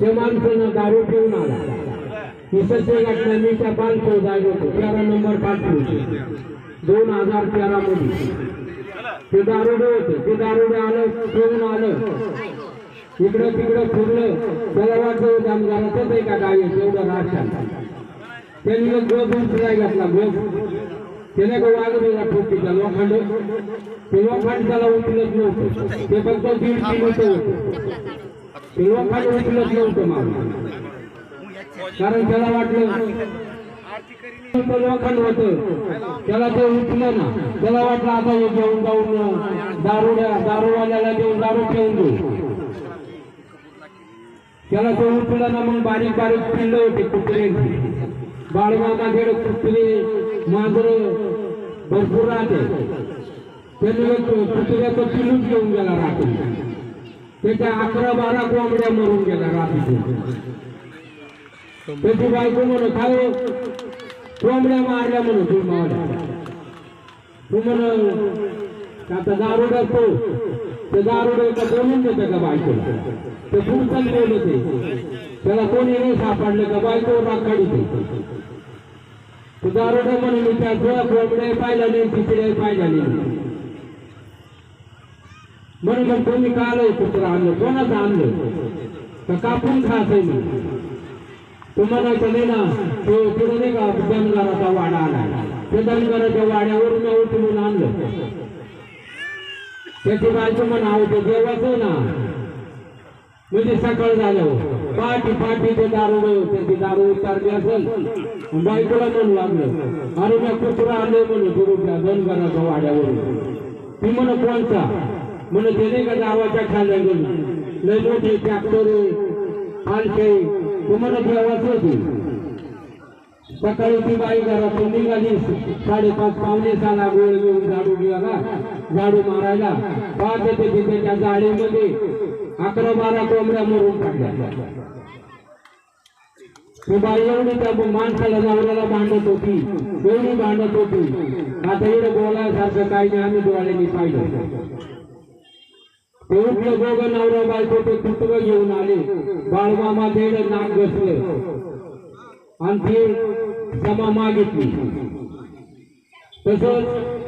ते माणसानं दारू पिऊन आला. ही सत्य घटना मी त्या पालखी जागे होतो. तेरा नंबर पालखी दोन हजार तेरा मध्ये. ते दारुडे होते. ते दारुडे आलं पिऊन आलं. इकडं तिकडं फिरलं. त्याला वाटलं दमदारातच आहे का गावी एवढं राशन त्यांनी एक गोप उचलाय घातला. गोप त्याने का वागलेला ठोकीचा लोखंड. ते लोखंड त्याला उचलत नव्हतं. ते फक्त दीड किलोचं होतं. ते लोखंड उचलत नव्हतं मला कारण त्याला वाटलं तो होत होतं. त्याला ते उठलं ना त्याला वाटलं आता हे घेऊन जाऊन दारू दारूवाल्याला देऊन दारू ठेवून देऊ. त्याला ते उठलं ना मग बारीक बारीक पिल्लं होते कुत्रे. बाळमामा गेलं कुत्रे मांजर भरपूर राहते. त्याने कुत्र्याचं पिलूच घेऊन गेला राहते त्याच्या अकरा बारा कोंबड्या मरून गेल्या रात्री त्याची बायको म्हणून काय कोंबड्या मारल्या म्हणून तू मावल्या तू म्हण आता दारू तो ते दारू का बोलून देतं का बायको? ते पुढचं बोलत आहे. त्याला कोणी नाही सापडलं का बायको राखाडी ते दारू म्हणून त्या कोंबड्या पाहिला नाही तिकडे पाहिला नाही. बरोबर कोणी तुम्ही का आलं कुत्र आणलं. कोणाचं आणलं? तर कापून खायचंय मी तू म्हणायचं ना? तो तिथे नाही का? दनगराचा वाडा आला त्या दनगराच्या वाड्यावर मी उठवून आणलं. त्याची बायचं म्हणा अहो ते देवाचं ना. म्हणजे सकाळ झालं. पाठी पाठी ते दारू त्याची दारू उतारली असेल. बायकोला म्हणू लागलं. अरे मी कुत्रा आले म्हणून. गुरुच्या धनगराच्या वाड्यावरून. ती म्हण कोणचा? म्हणून त्याने का गावाच्या खाल्या गेली लय मोठे ट्रॅक्टर पालखे तुम्हाला म्हण देवाच होती. सकाळी ती बाई घरातून निघाली. साडेपाच पावणे साला गोळ घेऊन झाडू गेला झाडू मारायला. पाच येते तिथे त्या जाळीमध्ये अकरा बारा कोंबड्या मरून पडल्या ती बाई एवढी त्या माणसाला नवऱ्याला भांडत होती. एवढी भांडत होती. आता एवढं बोलायसारखं काही नाही आम्ही डोळ्यांनी पाहिलं. ते उठलं दोघं नवरा बायको ते कुटुंब घेऊन आले. बाळमामा देड नाक घसलं आणि ती क्षमा मागितली. तसंच